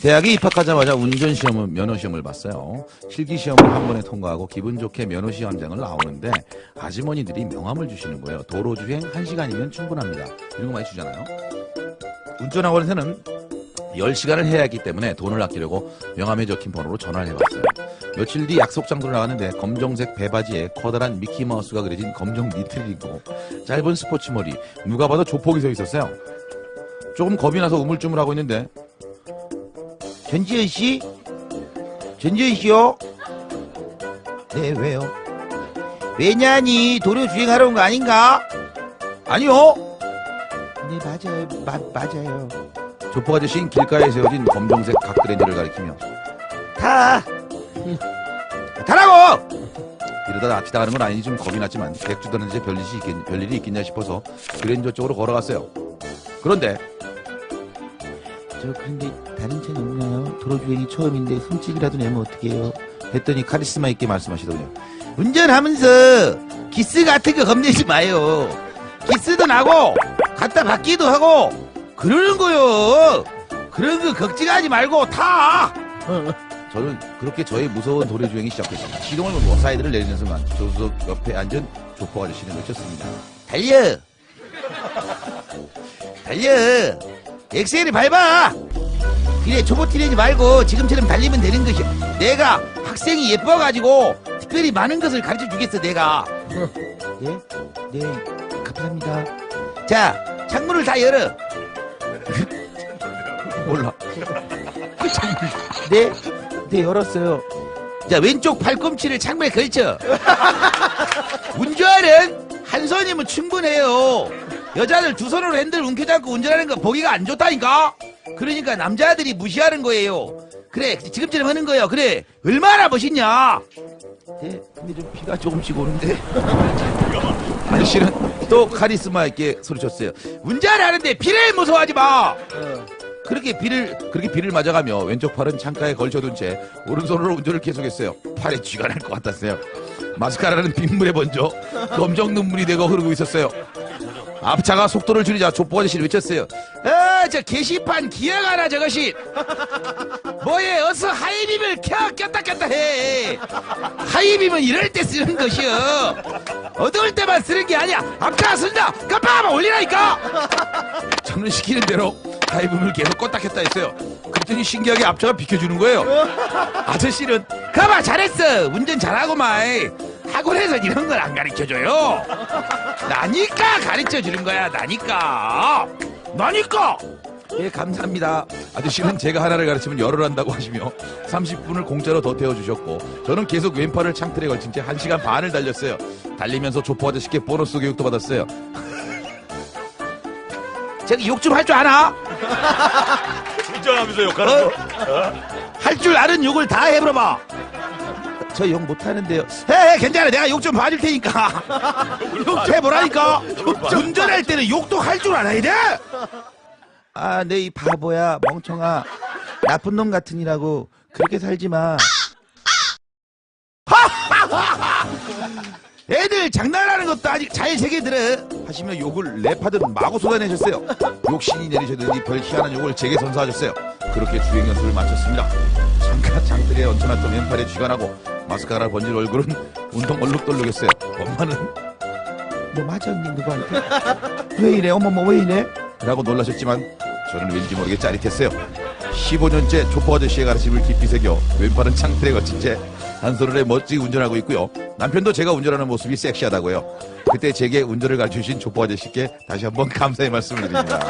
대학에 입학하자마자 운전 시험은 면허 시험을 봤어요. 실기 시험을 한 번에 통과하고 기분 좋게 면허 시험장을 나오는데 아주머니들이 명함을 주시는 거예요. 도로 주행 1시간이면 충분합니다. 이런 거 많이 주잖아요. 운전학원에서는 10시간을 해야 하기 때문에 돈을 아끼려고 명함에 적힌 번호로 전화를 해봤어요. 며칠 뒤 약속 장소로 나갔는데 검정색 배바지에 커다란 미키마우스가 그려진 검정 니트를 입고 짧은 스포츠 머리 누가 봐도 조폭이 서 있었어요. 조금 겁이 나서 우물쭈물하고 있는데 전지현 씨? 전지현 씨요? 네, 왜요? 왜냐니 도로 주행하러 온 거 아닌가? 아니요. 네, 맞아요. 마, 맞아요. 조폭 아저씨는 길가에 세워진 검정색 각그레니를 가리키며 타! 타라고! 이러다 납치당하는 건 아니니 좀 겁이 났지만 백주 드는데 별일이, 있겠, 별일이 있겠냐 싶어서 그랜저 쪽으로 걸어갔어요. 그런데 저 근데 다른 차는 없나요? 도로 주행이 처음인데 흠집이라도 내면 어떡해요? 했더니 카리스마 있게 말씀하시더군요. 운전하면서 기스 같은 거 겁내지 마요. 기스도 나고 갖다 받기도 하고 그러는 거요. 그런 거 걱정하지 말고 타. 저는 그렇게 저의 무서운 도로 주행이 시작했습니다. 시동을 걸고 사이드를 내리는 순간 조수석 옆에 앉은 조폭 아저씨는 외쳤습니다. 달려! 달려! 엑셀을 밟아! 그래 초보 티내지 말고 지금처럼 달리면 되는 것이야. 내가 학생이 예뻐가지고 특별히 많은 것을 가르쳐 주겠어 내가. 네? 네 감사합니다. 자 창문을 다 열어. 몰라. 네? 네 열었어요. 자 왼쪽 팔꿈치를 창문에 걸쳐. 운전은 한 손이면 충분해요. 여자들 두 손으로 핸들 움켜잡고 운전하는 거 보기가 안 좋다니까. 그러니까 남자들이 무시하는 거예요. 그래 지금처럼 하는 거예요. 그래 얼마나 멋있냐. 네, 근데 좀 피가 조금씩 오는데. 아저씨는 또 카리스마 있게 소리쳤어요. 운전하는데 피를 무서워하지 마. 그렇게 비를 그렇게 비를 맞아가며 왼쪽 팔은 창가에 걸쳐둔 채 오른손으로 운전을 계속했어요. 팔에 쥐가 날 것 같았어요. 마스카라는 빗물에 번져 검정 눈물이 되고 흐르고 있었어요. 앞차가 속도를 줄이자 족보 아저씨를 외쳤어요. 아, 저 게시판 기억하나 저것이. 뭐예, 어서 하이빔을 켜 꼈다 꼈다 해. 하이빔은 이럴 때 쓰는 것이여. 어두울 때만 쓰는 게 아니야. 앞차가 쓴다. 깜빡하면 올리라니까. 저는 시키는 대로 하이빔을 계속 껐다 켰다 했어요. 그랬더니 신기하게 앞차가 비켜주는 거예요. 아저씨는 가봐 잘했어. 운전 잘하고만. 학원에서 이런 걸 안 가르쳐줘요. 나니까 가르쳐 주는 거야, 나니까. 나니까! 예, 감사합니다. 아저씨는 제가 하나를 가르치면 열을 한다고 하시며 30분을 공짜로 더 태워주셨고 저는 계속 왼팔을 창틀에 걸친 채 1시간 반을 달렸어요. 달리면서 조포 아저씨께 보너스 교육도 받았어요. 저기 욕 좀 할 줄 아나? 운전하면서 욕하는 거. 할 줄 아는 욕을 다 해버려봐. 저 욕 못하는데요. 해, 괜찮아. 내가 욕 좀 봐줄 테니까. 욕 해보라니까. 운전할 때는 욕도 할 줄 알아야 돼. 아, 내 이 바보야, 멍청아. 나쁜 놈 같으니라고 그렇게 살지 마. 애들 장난하는 것도 아직 잘 새겨 들어 하시며 욕을 랩하듯 마구 쏟아내셨어요 욕신이 내리셨더니 별 희한한 욕을 제게 선사하셨어요 그렇게 주행 연습을 마쳤습니다 잠깐 장들에 얹혀놨던 왼팔에 쥐가 나고 마스카라 번진 얼굴은 운동 얼룩덜룩했어요 엄마는 뭐 맞았니 누구한테 왜 이래 어머머 왜 이래 라고 놀라셨지만 저는 왠지 모르게 짜릿했어요 15년째 족보 아저씨의 가르침을 깊이 새겨 왼팔은 창틀에 거친 채 한 손으로 멋지게 운전하고 있고요. 남편도 제가 운전하는 모습이 섹시하다고요. 그때 제게 운전을 가르쳐 주신 족보 아저씨께 다시 한번 감사의 말씀을 드립니다.